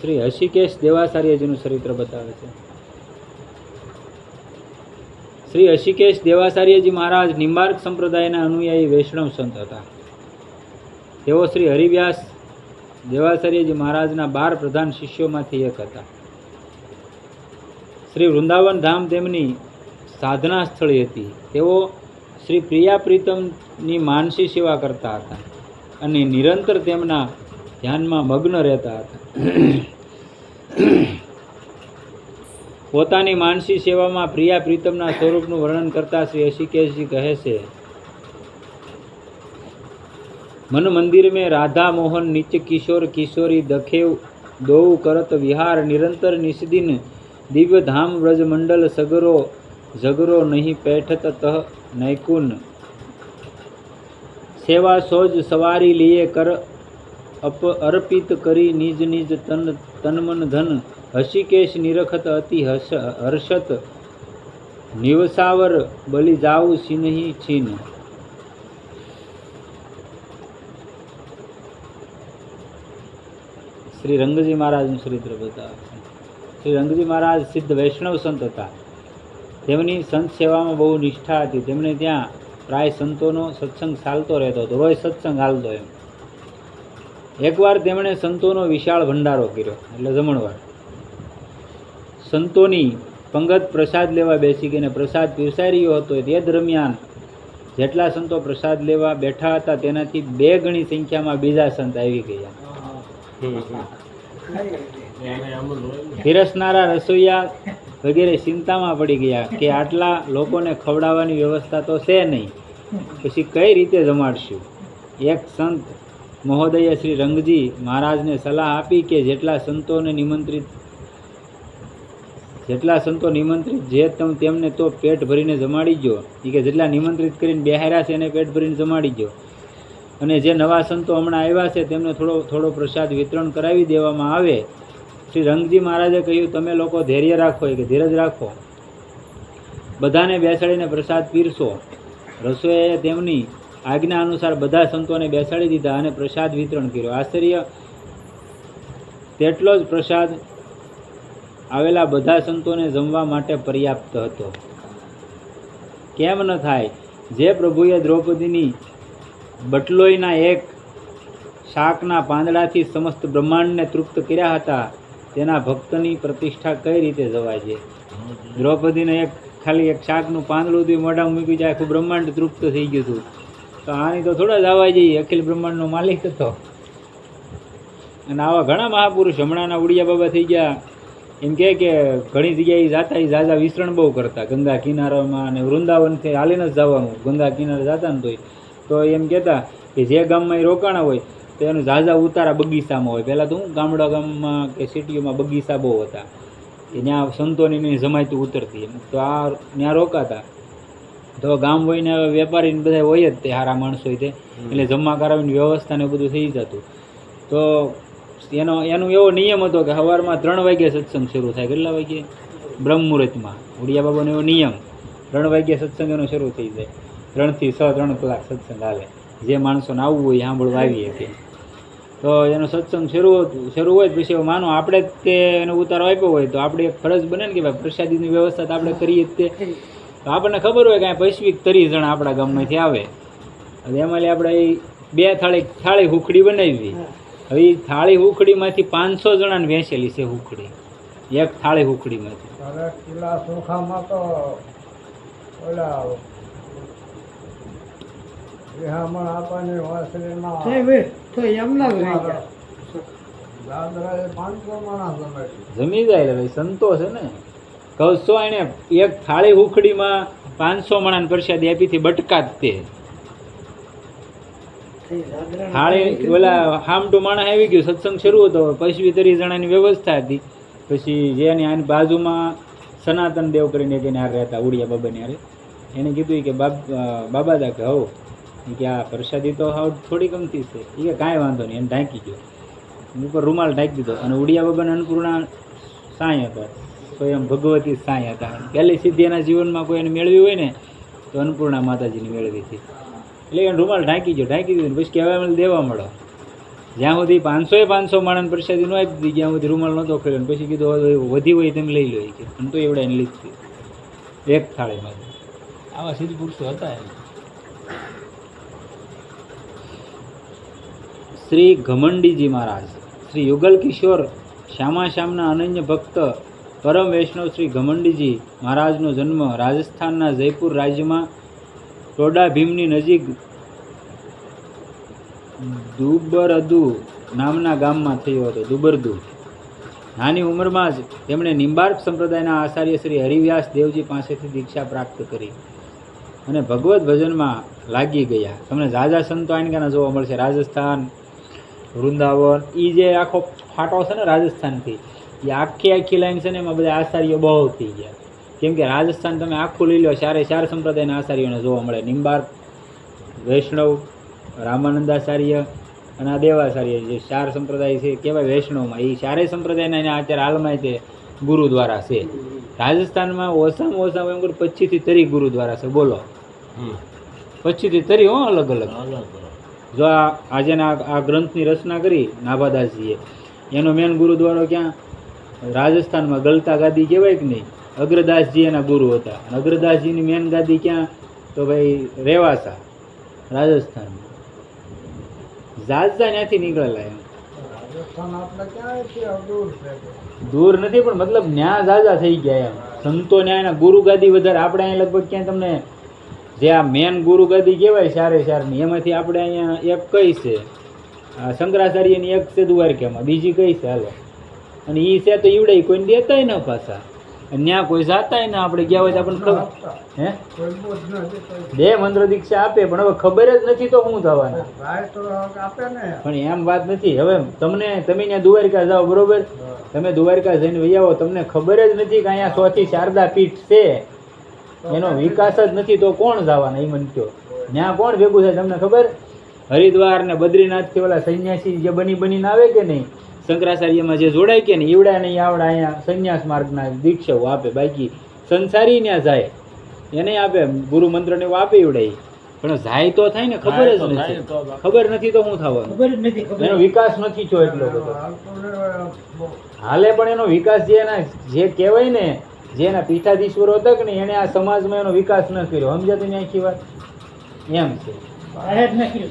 શ્રી હશિકેશ દેવાચાર્યજીનું ચરિત્ર બતાવે છે. શ્રી હશિકેશ દેવાચાર્યજી મહારાજ નિંબાર્ક સંપ્રદાયના અનુયાયી વૈષ્ણવ સંત હતા. તેઓ શ્રી હરિવ્યાસ દેવાચાર્યજી મહારાજના બાર પ્રધાન શિષ્યોમાંથી એક હતા. શ્રી વૃંદાવન ધામ તેમની સાધના સ્થળી હતી. તેઓ શ્રી પ્રિયા પ્રીતમની માનસી સેવા કરતા હતા અને નિરંતર તેમના ધ્યાનમાં મગ્ન રહેતા હતા. પોતાની માનસી સેવામાં પ્રિયા પ્રીતમના સ્વરૂપનું વર્ણન કરતા શ્રી ઋષિકેશજી કહે છે, મન મંદિર મેં રાધા મોહન નિત્ય કિશોર કિશોરી દખેવ દોઉ કરત વિહાર નિરંતર નિષદિન દિવ્ય ધામ વ્રજ મંડલ સગરો ઝગરો નહીં પેઠત તહ નૈકુન. સેવા સોજ સવારી લીએ કર અપ અર્પિત કરી નિજ નિજ તન તનમન ધન હસિકેશ નિરખત અતિ હસ હર્ષત નિવસાવર બલિ જાઉ સિનહી છીન. શ્રી રંગજી મહારાજનું ચરિત્ર બતાવે શ્રી રંગજી મહારાજ સિદ્ધ વૈષ્ણવ સંત હતા. તેમની સંત સેવામાં બહુ નિષ્ઠા હતી. તેમને ત્યાં પ્રાય સંતોનો સત્સંગ ચાલતો રહેતો હતો. રોજ સત્સંગ હાલતો એમ. એકવાર તેમણે સંતોનો વિશાળ ભંડારો કર્યો, એટલે જમણવાર. સંતોની પંગત પ્રસાદ લેવા બેસી ગઈને પ્રસાદ પીરસાઈ રહ્યો હતો. તે દરમિયાન જેટલા સંતો પ્રસાદ લેવા બેઠા હતા, તેનાથી બે ગણી સંખ્યામાં બીજા સંત આવી ગયા. પીરસનારા રસોઈયા વગેરે ચિંતામાં પડી ગયા કે આટલા લોકોને ખવડાવવાની વ્યવસ્થા તો છે નહીં. પછી કઈ રીતે જમાડશું? એક સંત મહોદયે શ્રી રંગજી મહારાજને સલાહ આપી કે જેટલા સંતોને નિમંત્રિત, જેટલા સંતો નિમંત્રિત જે તમે તેમને તો પેટ ભરીને જમાડી ગયો એ કે જેટલા નિમંત્રિત કરીને બેહાર્યા છે એને પેટ ભરીને જમાડી ગયો અને જે નવા સંતો હમણાં આવ્યા છે તેમને થોડો થોડો પ્રસાદ વિતરણ કરાવી દેવામાં આવે. શ્રી રંગજી મહારાજે કહ્યું, તમે લોકો ધૈર્ય રાખો. કે, ધીરજ રાખો. બધાને બેસાડીને પ્રસાદ પીરસો. રસોઈએ તેમની આજ્ઞા અનુસાર બધા સંતોને બેસાડી દીધા અને પ્રસાદ વિતરણ કર્યો. આશ્ચર્ય, તેટલો જ પ્રસાદ આવેલા બધા સંતોને જમવા માટે પર્યાપ્ત હતો. કેમ ન થાય? જે પ્રભુએ દ્રૌપદીની બટલોઈના એક શાકના પાંદડાથી સમસ્ત બ્રહ્માંડને તૃપ્ત કર્યા હતા, તેના ભક્તની પ્રતિષ્ઠા કઈ રીતે જવાય છે? દ્રૌપદીને એક ખાલી એક શાકનું પાંદડું મોઢામાં મૂકી જાય, આખું બ્રહ્માંડ તૃપ્ત થઈ ગયું હતું. તો આની તો થોડા જ આવા જઈએ અખિલ બ્રહ્માંડનો માલિક હતો. અને આવા ઘણા મહાપુરુષ હમણાંના ઉડિયા બાબા થઈ ગયા. એમ કહે કે ઘણી જગ્યાએ જાતા, એ ઝાઝા વિસરણ બહુ કરતા. ગંગા કિનારામાં અને વૃંદાવનથી હાલીને જ જવાનું ગંગા કિનારે જતા ને તોય. તો એમ કહેતા કે જે ગામમાં એ રોકાણા હોય, તો એનું ઝાઝા ઉતારા બગીચામાં હોય. પહેલાં તો હું ગામડા ગામમાં કે સિટીઓમાં બગીચા બહુ હતા. કે ત્યાં સંતોની ને જમાયતું ઉતરતી. એમ તો આ ત્યાં રોકાતા. તો ગામ હોઈને હવે વેપારીને બધા હોય જ તે સારા માણસો તે. એટલે જમા કરાવીને વ્યવસ્થા ને બધું થઈ જતું. તો એનો એનો એવો નિયમ હતો કે સવારમાં ત્રણ વાગ્યે સત્સંગ શરૂ થાય. કેટલા વાગ્યે? બ્રહ્મ મુહૂર્તમાં. ઉડિયા બાબાનો એવો નિયમ. ત્રણ વાગ્યે સત્સંગ એનો શરૂ થઈ જાય. ત્રણથી છ ત્રણ કલાક સત્સંગ હાલે. જે માણસોને આવવું હોય સાંભળવા આવીએ કે તો એનો સત્સંગ શરૂ શરૂ હોય તો પછી માનો આપણે જ તે એનો ઉતારો આપ્યો હોય તો આપણે એક ફરજ બને ને કે ભાઈ પ્રસાદીની વ્યવસ્થા તો આપણે કરીએ જ તે. તો આપણને ખબર હોય કે આ પૈસવિક તરી જણા આપણા ગામમાંથી આવે. એમાં આપણે બે થાળી થાળી હુખડી બનાવી. હવે એ થાળી હુખડીમાંથી પાંચસો જણાને વેચેલી છે હુખડી. એક થાળી હુખડીમાંથી. તો ઓલા પાંચસો માણસ જમાડી જમી જાય ભાઈ સંતો છે ને. કવસો એણે એક થાળી ઉખડીમાં પાંચસો મણાને પ્રસાદી આપીથી બટકાત તે થાળી ઓલા હામટું માણસ આવી ગયું, સત્સંગ શરૂ હતો પૈસવી ત્રીસ જણાની વ્યવસ્થા હતી. પછી જેની આની બાજુમાં સનાતન દેવ કરીને કે હારે રહેતા, ઉડિયા બાબાની હારે. એને કીધું કે, બાબ દા કે હવ કે આ પ્રસાદી તો હાવ થોડી ગમતી છે. એ કે, કાંઈ વાંધો નહીં. એને ઢાંકી ગયો. ઉપર રૂમાલ ઢાંકી દીધો અને ઉડિયા બાબાને અન્નપૂર્ણા સાંઈ હતા એમ ભગવતી સાંઈ હતા. પહેલી સિદ્ધિ એના જીવનમાં કોઈ એને મેળવી હોય ને તો અન્નપૂર્ણા માતાજીની મેળવી હતી. એટલે એને રૂમાલ ઢાંકી ગયો ઢાંકી દીધું પછી કહેવાય મને દેવા મળો. જ્યાં સુધી પાંચસો એ પાંચસો માણસ પ્રસાદી ન આપી દીધી જ્યાં સુધી રૂમાલ નહોતો ખેડ્યો ને પછી કીધું વધી હોય તેમ લઈ લો કે. અને તો એવડા એને લીધી. એક થાળીમાં આવા સિદ્ધ પુરુષો હતા એમ શ્રી ઘમંડીજી મહારાજ શ્રી યુગલ કિશોર શ્યામા શ્યામના અનન્ય ભક્ત પરમ વૈષ્ણવ શ્રી ઘમંડીજી મહારાજનો જન્મ રાજસ્થાનના જયપુર રાજ્યમાં ટોડા ભીમની નજીક દુબરદુ નામના ગામમાં થયો હતો, દુબરદુ. નાની ઉંમરમાં જ તેમણે નિંબાર્ક સંપ્રદાયના આચાર્ય શ્રી હરિવ્યાસ દેવજી પાસેથી દીક્ષા પ્રાપ્ત કરી અને ભગવત ભજનમાં લાગી ગયા. તમને ઝાઝા સંતો આનકાના જોવા મળશે. રાજસ્થાન, વૃંદાવન એ જે આખો ફાટો છે ને રાજસ્થાનથી એ આખી આખી લાઈન છે ને એમાં બધા આચાર્યો બહુ થઈ ગયા. કેમ કે રાજસ્થાન તમે આખું લઈ લો ચારે ચાર સંપ્રદાયના આચાર્યોને જોવા મળે. નિંબાર વૈષ્ણવ રામાનંદાચાર્ય અને આ દેવાચાર્ય જે ચાર સંપ્રદાય છે કહેવાય વૈષ્ણવમાં. એ ચારેય સંપ્રદાયના એના અત્યારે હાલમાં તે ગુરુદ્વારા છે. રાજસ્થાનમાં ઓછામાં ઓછા એમ કરું પચીસથી તરી ગુરુદ્વારા છે. બોલો. પચીસથી તરી હો અલગ અલગ. જો આ આજેના આ- આ ગ્રંથની રચના કરી નાભાદાસજીએ એનો મેન ગુરુદ્વારો ક્યાં? રાજસ્થાનમાં ગલતા ગાદી કહેવાય કે નહીં? અગ્રદાસજી એના ગુરુ હતા. અગ્રદાસજીની મેન ગાદી ક્યાં? તો ભાઈ રેવાસા રાજસ્થાનમાં. ઝાઝા ત્યાંથી નીકળેલા એમ. દૂર નથી પણ મતલબ ન્યા ઝાઝા થઈ ગયા એમ. સંતો ન્યાયના ગુરુ ગાદી વધારે આપણે અહીંયા લગભગ ક્યાંય તમને જે આ મેન ગુરુ ગાદી કહેવાય સારે સારની એમાંથી આપણે અહીંયા એક કઈ છે? આ શંકરાચાર્યની એક છે દ્વારકામાં બીજી કઈ છે? હાલો. અને એ છે તો ઈવડે કોઈને દેતાય ન પાછા. ત્યાં કોઈ જાતાય ને આપણે ગયા હોય તો આપણને ખબર. હે? બે મંત્ર દીક્ષા આપે પણ હવે ખબર જ નથી તો શું થવાના પણ એમ વાત નથી. હવે તમને તમે ત્યાં દ્વારકા જાઓ બરોબર? તમે દ્વારકા જઈને વહી આવો તમને ખબર જ નથી કે અહીંયા સોથી શારદા પીઠ છે. એનો વિકાસ જ નથી તો કોણ જવાના એ મને કહો. ત્યાં કોણ ભેગું થાય તમને ખબર? હરિદ્વાર ને બદ્રીનાથથી ઓલા સન્યાસી જે બની બનીને આવે કે નહીં? શંકરાચાર્યમાં જે જોડાય કે ને ઈવડા નહીં આવડા અહીંયા સંન્યાસ માર્ગના દીક્ષાઓ આપે બાકી સંસારી ત્યાં જાય. એને આપે ગુરુ મંત્રને આપે ઈવડાય પણ જાય તો થાય ને ખબર જ નથી. ખબર નથી તો શું થવાનું? ખબર જ નથી એનો વિકાસ નથી થયો એટલો બધો. હાલે પણ એનો વિકાસ જે એના જે કહેવાય ને જે એના પીઠાધીશ્વરો હતા કે ને એને આ સમાજમાં એનો વિકાસ ન કર્યો. સમજાતી ને આખી વાત? એમ છે. જાહેર નહીં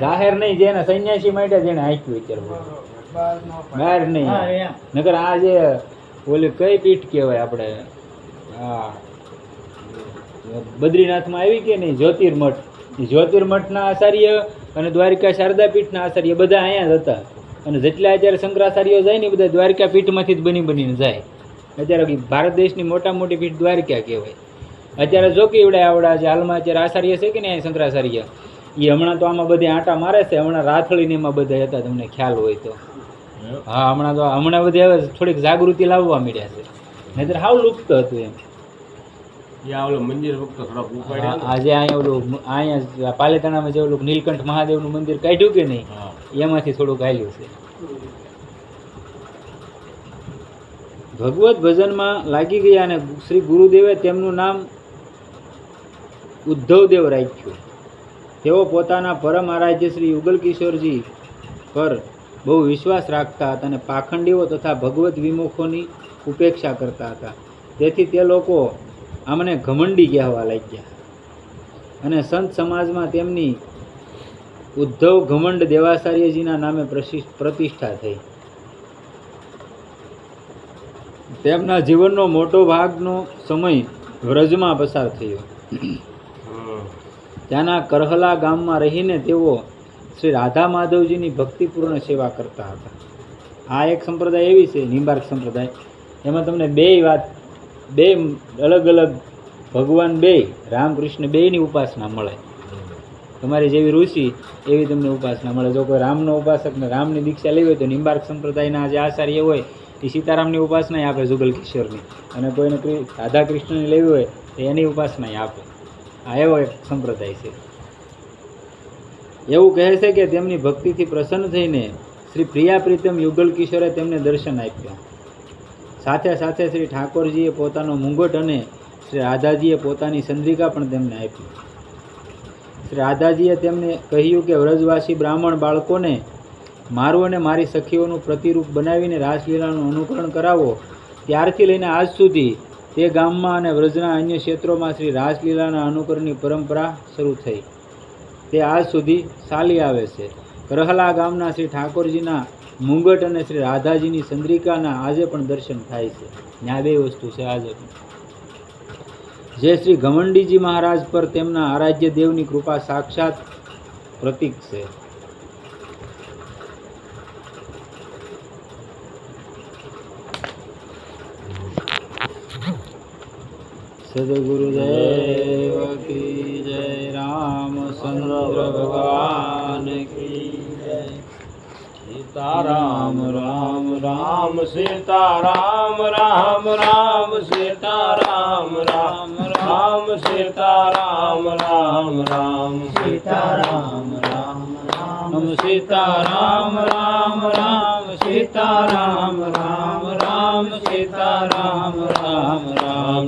જાહેર નહીં જે એના સંન્યાસી માટે જેને હાંક્યું અત્યારે. બહાર ન નહીં. નકર આ જે ઓલી કઈ પીઠ કહેવાય આપણે? હા. બદ્રીનાથમાં આવી કે નહીં? જ્યોતિર્મઠ. એ જ્યોતિર્મઠના આચાર્ય અને દ્વારિકા શારદા પીઠના આચાર્ય બધા અહીંયા જ હતા. અને જેટલા અત્યારે શંકરાચાર્યો જાય ને બધા દ્વારિકા પીઠમાંથી જ બની બનીને જાય. અત્યારે ભારત દેશની મોટા મોટી પીઠ દ્વારિકા કહેવાય. અત્યારે જો કે એવડે આવડા જે હાલમાં અત્યારે આચાર્ય છે કે નહીં અહીંયા શંકરાચાર્ય? એ હમણાં તો આમાં બધે આંટા મારે છે. હમણાં રાથળીને એમાં બધા હતા તમને ખ્યાલ હોય તો. હા હમણાં તો હમણાં બધી હવે થોડીક જાગૃતિ લાવવા મળ્યા છે. નહીતર હાવ લુપ્ત હતું એમ. આજે અહીંયા ઓલું અહીંયા પાલેતાણામાં જે ઓલું નીલકંઠ મહાદેવનું મંદિર કાઢ્યું કે નહીં એમાંથી થોડુંક હાલ્યું છે. ભગવત ભજનમાં લાગી ગયા અને શ્રી ગુરુદેવે તેમનું નામ ઉદ્ધવદેવ રાખ્યું. તેઓ પોતાના પરમ આરાધ્ય શ્રી યુગલ કિશોરજી પર બહુ વિશ્વાસ રાખતા હતા અને પાખંડીઓ તથા ભગવદ્ વિમુખોની ઉપેક્ષા કરતા હતા. તેથી તે લોકો આમને ઘમંડી કહેવા લાગ્યા. અને સંત સમાજમાં તેમની ઉદ્ધવ ઘમંડ દેવાચાર્યજીના નામે પ્રતિષ્ઠા થઈ. તેમના જીવનનો મોટો ભાગનો સમય વ્રજમાં પસાર થયો. ત્યાંના કરહલા ગામમાં રહીને તેઓ શ્રી રાધા માધવજીની ભક્તિપૂર્ણ સેવા કરતા હતા. આ એક સંપ્રદાય એવી છે, નિંબાર્ક સંપ્રદાય. એમાં તમને બે વાત, બે અલગ અલગ ભગવાન બે, રામકૃષ્ણ બેયની ઉપાસના મળે. તમારી જેવી ઋષિ એવી તમને ઉપાસના મળે. જો કોઈ રામનો ઉપાસક ને રામની દીક્ષા લેવી હોય તો નિંબાર્ક સંપ્રદાયના જે આચાર્ય હોય, એ સીતારામની ઉપાસના આપે જુગલ કિશોરની અને કોઈને રાધા કૃષ્ણની લેવી હોય તો એની ઉપાસના આપે. આ એવો એક સંપ્રદાય છે. એવું કહે છે કે તેમની ભક્તિથી પ્રસન્ન થઈને શ્રી પ્રિયા પ્રીતમ યુગલ કિશોરે તેમને દર્શન આપ્યા. સાથે સાથે શ્રી ઠાકોરજીએ પોતાનો મુંગટ અને શ્રી રાધાજીએ પોતાની ચંદ્રિકા પણ તેમને આપી. શ્રી રાધાજીએ તેમને કહ્યું કે, વ્રજવાસી બ્રાહ્મણ બાળકોને મારું અને મારી સખીઓનું પ્રતિરૂપ બનાવીને રાસલીલાનું અનુકરણ કરાવો. ત્યારથી લઈને આજ સુધી તે ગામમાં અને વ્રજના અન્ય ક્ષેત્રોમાં શ્રી રાસલીલાના અનુકરણની પરંપરા શરૂ થઈ. તે આજ સુધી ચાલી આવે છે. રહલા ગામના શ્રી ઠાકોરજીના મુંગટ અને શ્રી રાધાજીની ચંદ્રિકાના આજે પણ દર્શન થાય છે. ત્યાં બે વસ્તુ છે આજે પણ. જે શ્રી ઘમંડીજી મહારાજ પર તેમના આરાધ્ય દેવની કૃપા સાક્ષાત પ્રતીક છે. સદગુરુદેવ કી જય રામચંદ્ર ભગવાન કી જય સીતારામ રામ રામ સીતારામ રામ રામ સીતારામ રામ રામ સીતારામ રામ રામ સીતારામ રામ રામ સીતારામ રામ રામ સીતારામ રામ રામ સીતારામ રામ રામ